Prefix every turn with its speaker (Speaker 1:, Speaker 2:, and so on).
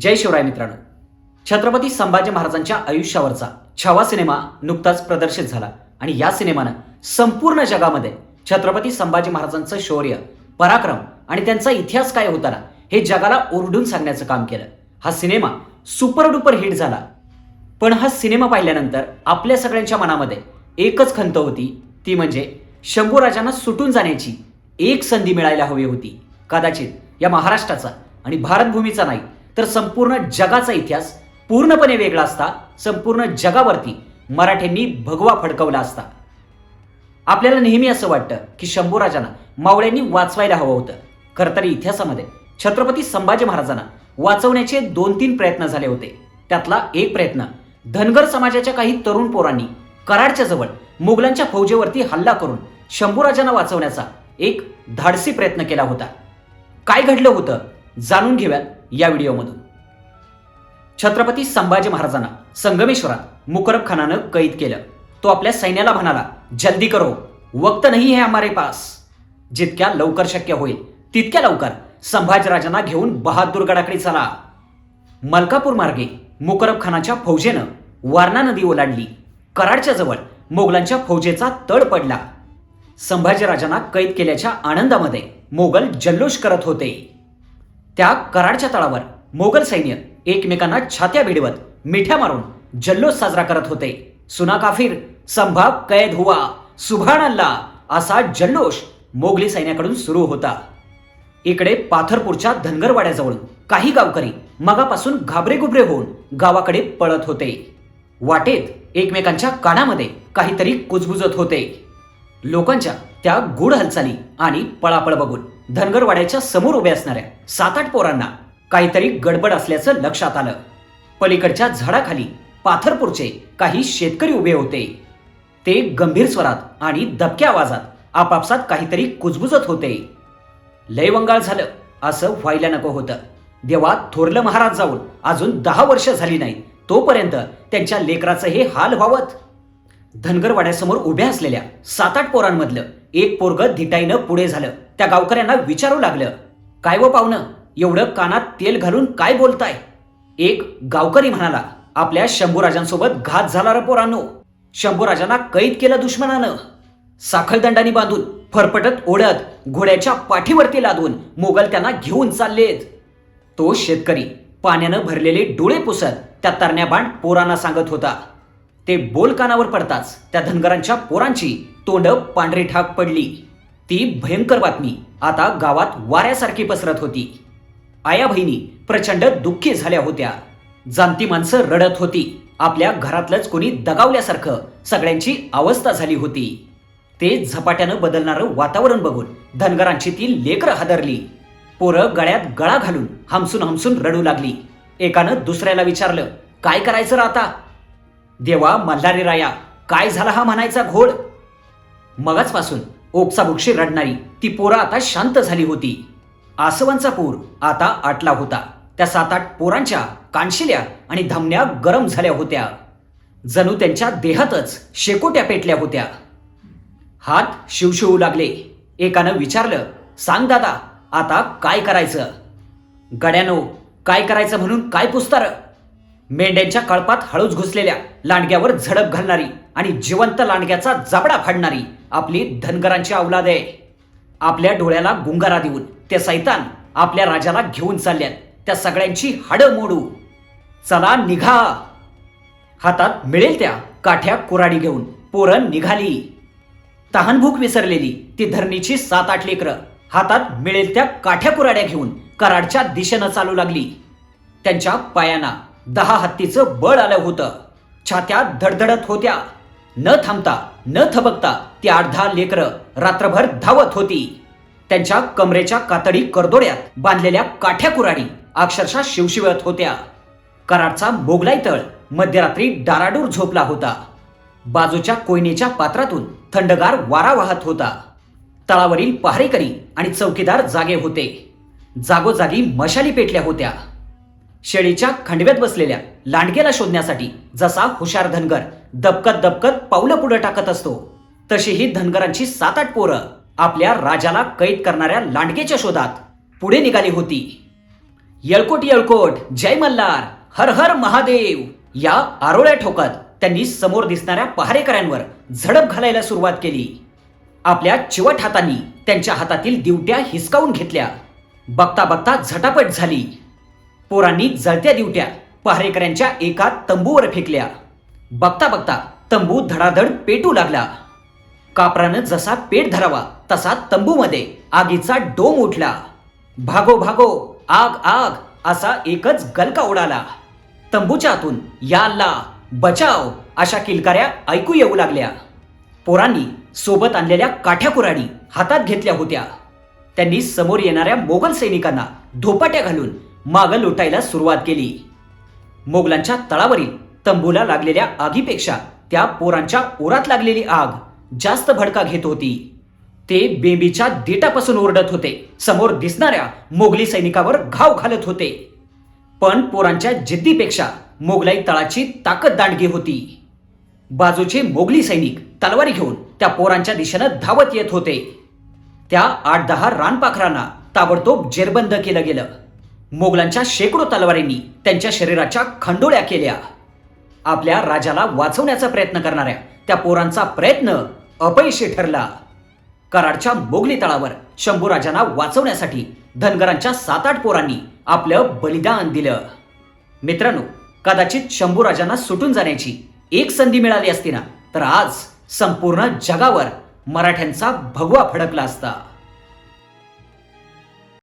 Speaker 1: जय शिवराय मित्रांनो. छत्रपती संभाजी महाराजांच्या आयुष्यावरचा छावा सिनेमा नुकताच प्रदर्शित झाला आणि या सिनेमानं संपूर्ण जगामध्ये छत्रपती संभाजी महाराजांचं शौर्य पराक्रम आणि त्यांचा इतिहास काय होता ना हे जगाला ओरडून सांगण्याचं काम केलं. हा सिनेमा सुपर डुपर हिट झाला. पण हा सिनेमा पाहिल्यानंतर आपल्या सगळ्यांच्या मनामध्ये एकच खंत होती. ती म्हणजे शंभूराजांना सुटून जाण्याची एक संधी मिळायला हवी होती. कदाचित या महाराष्ट्राचा आणि भारतभूमीचा नाही तर संपूर्ण जगाचा इतिहास पूर्णपणे वेगळा असता संपूर्ण जगावरती मराठ्यांनी भगवा फडकवला असता. आपल्याला नेहमी असं वाटतं की शंभूराजांना मावळ्यांनी वाचवायला हवं होतं. खरं तर इतिहासामध्ये छत्रपती संभाजी महाराजांना वाचवण्याचे दोन तीन प्रयत्न झाले होते. त्यातला एक प्रयत्न धनगर समाजाच्या काही तरुण पोरांनी कराडच्या जवळ मुघलांच्या फौजेवरती हल्ला करून शंभूराजांना वाचवण्याचा एक धाडसी प्रयत्न केला होता. काय घडलं होतं? जाणून घेऊयात. या व्हिडिओमधून. छत्रपती संभाजी महाराजांना संगमेश्वरात मुकरब खानानं कैद केलं. तो आपल्या सैन्याला म्हणाला जल्दी करो वक्त नाही है हमारे पास. जितक्या लवकर शक्य होईल तितक्या लवकर संभाजीराजांना घेऊन बहादूरगडाकडे चला. मलकापूर मार्गे मुकरब खानाच्या फौजेनं वारणा नदी ओलांडली. कराडच्या जवळ मोगलांच्या फौजेचा तड पडला. संभाजीराजांना कैद केल्याच्या आनंदामध्ये मोगल जल्लोष करत होते. त्या कराडच्या तळावर मोगल सैन्य एकमेकांना छात्या भिडवत मिठ्या मारून जल्लोष साजरा करत होते. सुना काफीर संभाव कैद हुआ सुभान अल्ला असा जल्लोष मोगली सैन्याकडून सुरू होता. इकडे पाथरपूरच्या धनगरवाड्याजवळून काही गावकरी मगापासून घाबरेगुबरे होऊन गावाकडे पळत होते. वाटेत एकमेकांच्या कानामध्ये काहीतरी कुजबुजत होते. लोकांच्या त्या गूढ हालचाली आणि पळापळ बघून धनगरवाड्याच्या समोर उभ्या असणाऱ्या सात आठ पोरांना काहीतरी गडबड असल्याचं लक्षात आलं. पलीकडच्या झाडाखाली पाथरपूरचे काही शेतकरी उभे होते. ते गंभीर स्वरात आणि दबक्या आवाजात आपापसात काहीतरी कुजबुजत होते. लयवंगाळ झालं असं व्हायला नको होतं. देवा थोरलं महाराज जाऊन अजून दहा वर्ष झाली नाही तोपर्यंत त्यांच्या लेकराचं हे हाल व्हावत. धनगरवाड्यासमोर उभ्या असलेल्या सात आठ पोरांमधलं एक पोरग धिटाईनं पुढे झालं. त्या गावकऱ्यांना विचारू लागलं. काय व पाहुणं एवढं कानात तेल घालून काय बोलताय? एक गावकरी म्हणाला आपल्या शंभूराजांसोबत घात झाला र पोरांनो. शंभूराजांना कैद केलं दुश्मनानं. साखळदंडानी बांधून फरफटत ओढत घोड्याच्या पाठीवरती लादून मोगल त्यांना घेऊन चाललेत. तो शेतकरी पाण्यानं भरलेले डोळे पुसत त्या तरण्याबाण पोरांना सांगत होता. ते बोल कानावर पडताच त्या धनगरांच्या पोरांची तोंड पांढरी ठाक पडली. ती भयंकर बातमी आता गावात वाऱ्यासारखी पसरत होती. आया बहिणी प्रचंड दुःखी झाल्या होत्या. जाणती माणसं रडत होती. आपल्या घरातलंच कोणी दगावल्यासारखं सगळ्यांची अवस्था झाली होती. ते झपाट्यानं बदलणारं वातावरण बघून धनगरांची ती लेकरं हादरली. पोरं गळ्यात गळा घालून हमसून हमसून रडू लागली. एकानं दुसऱ्याला विचारलं काय करायचं राहता आता? देवा मल्हारी राया काय झाला हा म्हणायचा घोड मगाचपासून ओक्साबुक्षी रडणारी ती पोरं आता शांत झाली होती. आसवांचा पूर आता आटला होता. त्या सात आठ पोरांच्या कानशिल्या आणि धमन्या गरम झाल्या होत्या. जणू त्यांच्या देहातच शेकोट्या पेटल्या होत्या. हात शिवशिवू लागले. एकानं विचारलं सांग दादा आता काय करायचं? गड्यानो काय करायचं म्हणून काय पुस्तार? मेंढ्यांच्या कळपात हळूच घुसलेल्या लांडग्यावर झडप घालणारी आणि जिवंत लांडग्याचा जबडा फाडणारी. आपली धनगरांची अवलाद आहे. आपल्या डोळ्याला गुंगारा देऊन ते सैतान आपल्या राजाला घेऊन चालल्यात. त्या सगळ्यांची हाडं मोडू. चला निघा. हातात मिळेल त्या काठ्या कुराडी घेऊन. पोरं निघाली. तहानभूक विसरलेली ती धरणीची सात आठ लेकरं. हातात मिळेल त्या काठ्या कुराड्या घेऊन. कराडच्या दिशेनं चालू लागली. त्यांच्या पायांना दहा हत्तीचं बळ आलं होतं. छात्या धडधडत होत्या. न थांबता न थबकता ती अर्धा लेकरं रात्रभर धावत होती. त्यांच्या कमरेच्या कातडी करदोड्यात बांधलेल्या काठ्या कुराडी अक्षरशः शिवशिवत होत्या. कराडचा मोगलाई तळ मध्यरात्री डाराडूर झोपला होता. बाजूच्या कोयनेच्या पात्रातून थंडगार वारा वाहत होता. तळावरील पहारेकरी आणि चौकीदार जागे होते. जागोजागी मशाली पेटल्या होत्या. शेळीच्या खंडव्यात बसलेल्या लांडग्याला शोधण्यासाठी जसा हुशार धनगर दबकत दबकत पावलं पुढे टाकत असतो तशी ही धनगरांची सात आठ पोरं आपल्या राजाला कैद करणाऱ्या लांडगेच्या शोधात पुढे निघाली होती. येळकोट येळकोट जय मल्हार हर हर महादेव या आरोळ्या ठोकत त्यांनी समोर दिसणाऱ्या पहारेकऱ्यांवर झडप घालायला सुरुवात केली. आपल्या चिवट हातांनी त्यांच्या हातातील दिवट्या हिसकावून घेतल्या. बघता बघता झटापट झाली. पोरांनी जळत्या दिवट्या पहारेकऱ्यांच्या एका तंबूवर फेकल्या. बघता बघता तंबू धडाधड पेटू लागला. कापरानं जसा पेट धरावा तसा तंबूमध्ये आगीचा डोम उठला. भागो भागो आग आग असा एकच गलका उडाला. तंबूच्या आतून या अल्ला बचाव अशा किलकाऱ्या ऐकू येऊ लागल्या. पोरांनी सोबत आणलेल्या काठ्या कुराडी हातात घेतल्या होत्या. त्यांनी समोर येणाऱ्या मोगल सैनिकांना धोपाट्या घालून मागं लुटायला सुरुवात केली. मोगलांच्या तळावरील तंबूला लागलेल्या आगीपेक्षा त्या पोरांच्या ओरात लागलेली आग जास्त भडका घेत होती. ते बेबीच्या देटापासून ओरडत होते. समोर दिसणाऱ्या मोगली सैनिकावर घाव घालत होते. पण पोरांच्या जिद्दीपेक्षा मोगलाई तळाची ताकद दांडगी होती. बाजूचे मोगली सैनिक तलवारी घेऊन त्या पोरांच्या दिशेनं धावत येत होते. त्या आठ दहा रानपाखरांना ताबडतोब जेरबंद केलं गेलं. मोगलांच्या शेकडो तलवारींनी त्यांच्या शरीराच्या खंडोळ्या केल्या. आपल्या राजाला वाचवण्याचा प्रयत्न करणाऱ्या त्या पोरांचा प्रयत्न अपयशी ठरला. कराडच्या मोगली तळावर शंभूराजांना वाचवण्यासाठी धनगरांच्या सात आठ पोरांनी आपलं बलिदान दिलं. मित्रांनो कदाचित शंभूराजांना सुटून जाण्याची एक संधी मिळाली असती ना तर आज संपूर्ण जगावर मराठ्यांचा भगवा फडकला असता.